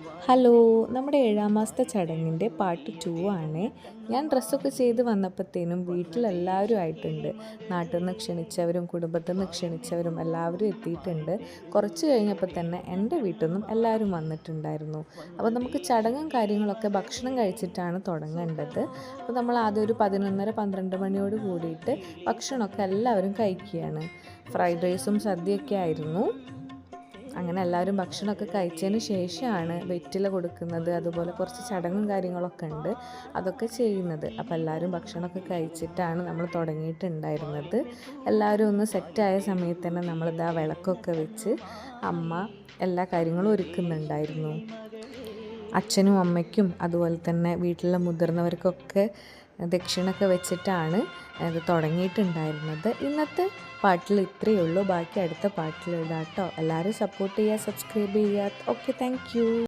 Hello നമ്മുടെ ഏഴാം മാസത്തെ ചടങ്ങിന്റെ പാർട്ട് ടു ആണ്. ഞാൻ ഡ്രസ്സൊക്കെ ചെയ്ത് വന്നപ്പോഴത്തേനും വീട്ടിലെല്ലാവരും ആയിട്ടുണ്ട് നാട്ടിൽ നിന്ന് ക്ഷണിച്ചവരും കുടുംബത്തിൽ നിന്ന് ക്ഷണിച്ചവരും എല്ലാവരും എത്തിയിട്ടുണ്ട്. കുറച്ച് കഴിഞ്ഞപ്പോൾ തന്നെ എന്റെ വീട്ടിൽ നിന്നും എല്ലാവരും വന്നിട്ടുണ്ടായിരുന്നു. അപ്പോൾ നമുക്ക് ചടങ്ങും കാര്യങ്ങളൊക്കെ ഭക്ഷണം കഴിച്ചിട്ടാണ് തുടങ്ങേണ്ടത്. അപ്പോൾ നമ്മൾ ആദ്യം ഒരു പതിനൊന്നര പന്ത്രണ്ട് മണിയോട് കൂടിയിട്ട് ഭക്ഷണമൊക്കെ എല്ലാവരും കഴിക്കുകയാണ്. ഫ്രൈഡ് റൈസും സദ്യയൊക്കെ ആയിരുന്നു. അങ്ങനെ എല്ലാവരും ഭക്ഷണമൊക്കെ കഴിച്ചതിന് ശേഷമാണ് വെറ്റില കൊടുക്കുന്നത്. അതുപോലെ കുറച്ച് ചടങ്ങും കാര്യങ്ങളൊക്കെ ഉണ്ട്. അതൊക്കെ ചെയ്യുന്നത്. അപ്പോൾ എല്ലാവരും ഭക്ഷണമൊക്കെ കഴിച്ചിട്ടാണ് നമ്മൾ തുടങ്ങിയിട്ടുണ്ടായിരുന്നത്. എല്ലാവരും ഒന്ന് സെറ്റായ സമയത്ത് തന്നെ നമ്മളിതാ വിളക്കൊക്കെ വെച്ച് അമ്മ എല്ലാ കാര്യങ്ങളും ഒരുക്കുന്നുണ്ടായിരുന്നു. അച്ഛനും അമ്മയ്ക്കും അതുപോലെ തന്നെ വീട്ടിലെ മുതിർന്നവർക്കൊക്കെ ദക്ഷിണൊക്കെ വെച്ചിട്ടാണ് ഇത് തുടങ്ങിയിട്ടുണ്ടായിരുന്നത്. ഇന്നത്തെ പാട്ടിൽ ഇത്രയേ ഉള്ളൂ. ബാക്കി അടുത്ത പാട്ടിലിടാം കേട്ടോ. എല്ലാവരും സപ്പോർട്ട് ചെയ്യുക സബ്സ്ക്രൈബ് ചെയ്യുക. Okay thank